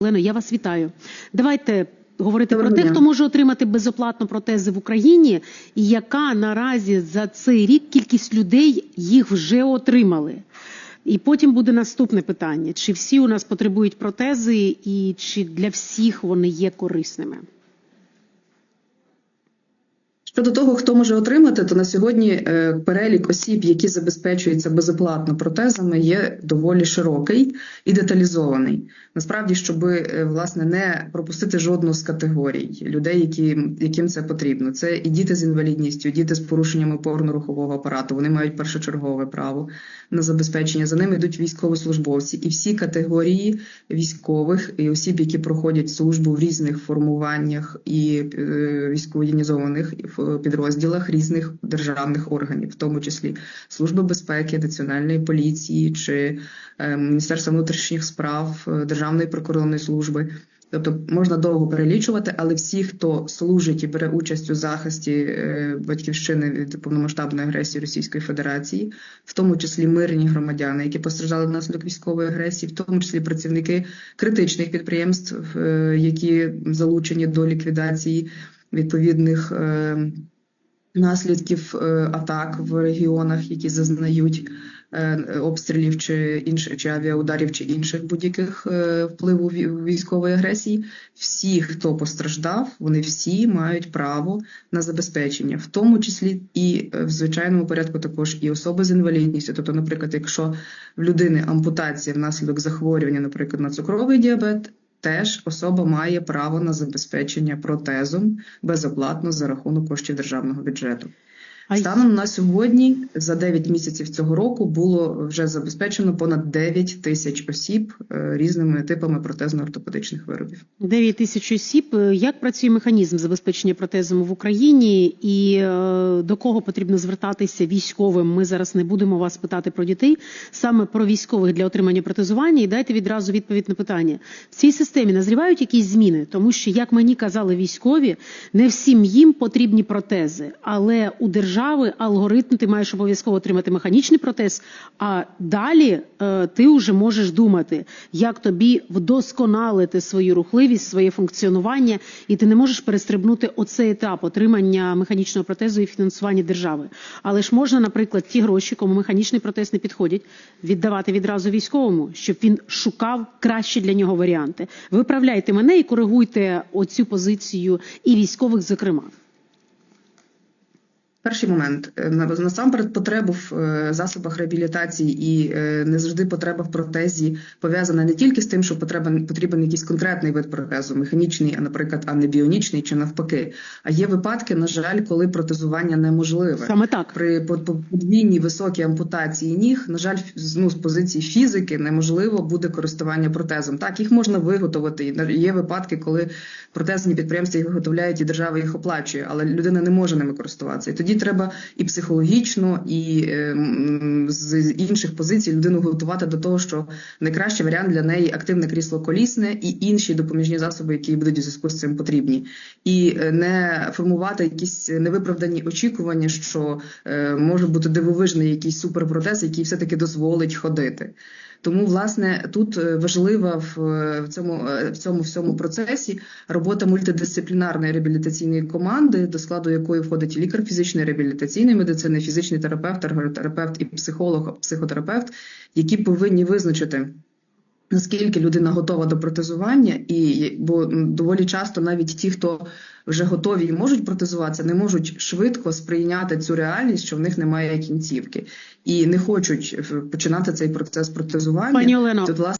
Олено, я вас вітаю. Давайте говорити Доброго про те, дня. хто може отримати безоплатно протези в Україні, і яка наразі за цей рік кількість людей їх вже отримали. І потім буде наступне питання: чи всі у нас потребують протези, і чи для всіх вони є корисними? Щодо того, хто може отримати, то на сьогодні е, перелік осіб, які забезпечуються безоплатно протезами, є доволі широкий і деталізований. Насправді, щоб е, власне не пропустити жодну з категорій людей, які, яким це потрібно. Це і діти з інвалідністю, діти з порушеннями опорно-рухового апарату. Вони мають першочергове право на забезпечення. За ними йдуть військовослужбовці і всі категорії військових і осіб, які проходять службу в різних формуваннях і е, військовоєнізованих підрозділах різних державних органів, в тому числі Служби безпеки, Національної поліції чи е, Міністерства внутрішніх справ, е, Державної прикордонної служби. Тобто можна довго перелічувати, але всі, хто служить і бере участь у захисті е, батьківщини від повномасштабної агресії Російської Федерації, в тому числі мирні громадяни, які постраждали внаслідок військової агресії, в тому числі працівники критичних підприємств, які залучені до ліквідації відповідних е, наслідків е, атак в регіонах, які зазнають е, обстрілів чи інших чи авіаударів, чи інших будь-яких впливу ві- військової агресії. Всі, хто постраждав, вони всі мають право на забезпечення, в тому числі і в звичайному порядку також і особи з інвалідністю. Тобто, наприклад, якщо в людини ампутація внаслідок захворювання, наприклад, на цукровий діабет. Теж особа має право на забезпечення протезом безоплатно за рахунок коштів державного бюджету. Станом на сьогодні, за 9 місяців цього року, було вже забезпечено понад 9 тисяч осіб е, різними типами протезно-ортопедичних виробів. 9 тисяч осіб. Е, Як працює механізм забезпечення протезом в Україні, і е, до кого потрібно звертатися військовим? Ми зараз не будемо вас питати про дітей, саме про військових для отримання протезування. І дайте відразу відповідь на питання. В цій системі назрівають якісь зміни, тому що, як мені казали військові, не всім їм потрібні протези, але у держави алгоритм ти маєш обов'язково отримати механічний протез. А далі е, ти вже можеш думати, як тобі вдосконалити свою рухливість, своє функціонування, і ти не можеш перестрибнути оцей етап отримання механічного протезу і фінансування держави. Але ж можна, наприклад, ті гроші, кому механічний протез не підходять, віддавати відразу військовому, щоб він шукав кращі для нього варіанти. Виправляйте мене і коригуйте оцю позицію і військових, зокрема. Перший момент Е, на- насамперед потреба в е, засобах реабілітації і е, не завжди потреба в протезі пов'язана не тільки з тим, що потреба потрібен якийсь конкретний вид протезу, механічний, а наприклад, а не біонічний чи навпаки. А є випадки, на жаль, коли протезування неможливе. Саме так. При по- по- подвійній високій ампутації ніг, на жаль, ну, з позиції фізики неможливо буде користування протезом. Так, їх можна виготовити. Є випадки, коли протезні підприємства їх виготовляють, і держава їх оплачує, але людина не може ними користуватися. І тоді треба і психологічно, і е, з інших позицій людину готувати до того, що найкращий варіант для неї активне крісло колісне і інші допоміжні засоби, які будуть у зв'язку з цим потрібні, і е, не формувати якісь невиправдані очікування, що е, може бути дивовижний якийсь суперпротез, який все-таки дозволить ходити. Тому, власне, тут е, важлива в, е, цьому е, в цьому всьому процесі робота мультидисциплінарної реабілітаційної команди, до складу якої входить лікар фізичної реабілітаційної медицини, фізичний терапевт, ерготерапевт і психолог, психотерапевт, які повинні визначити. Наскільки людина готова до протезування, і бо доволі часто навіть ті, хто вже готові і можуть протезуватися, не можуть швидко сприйняти цю реальність, що в них немає кінцівки, і не хочуть е, починати цей процес протезування. Пані Олено, Тут, власне,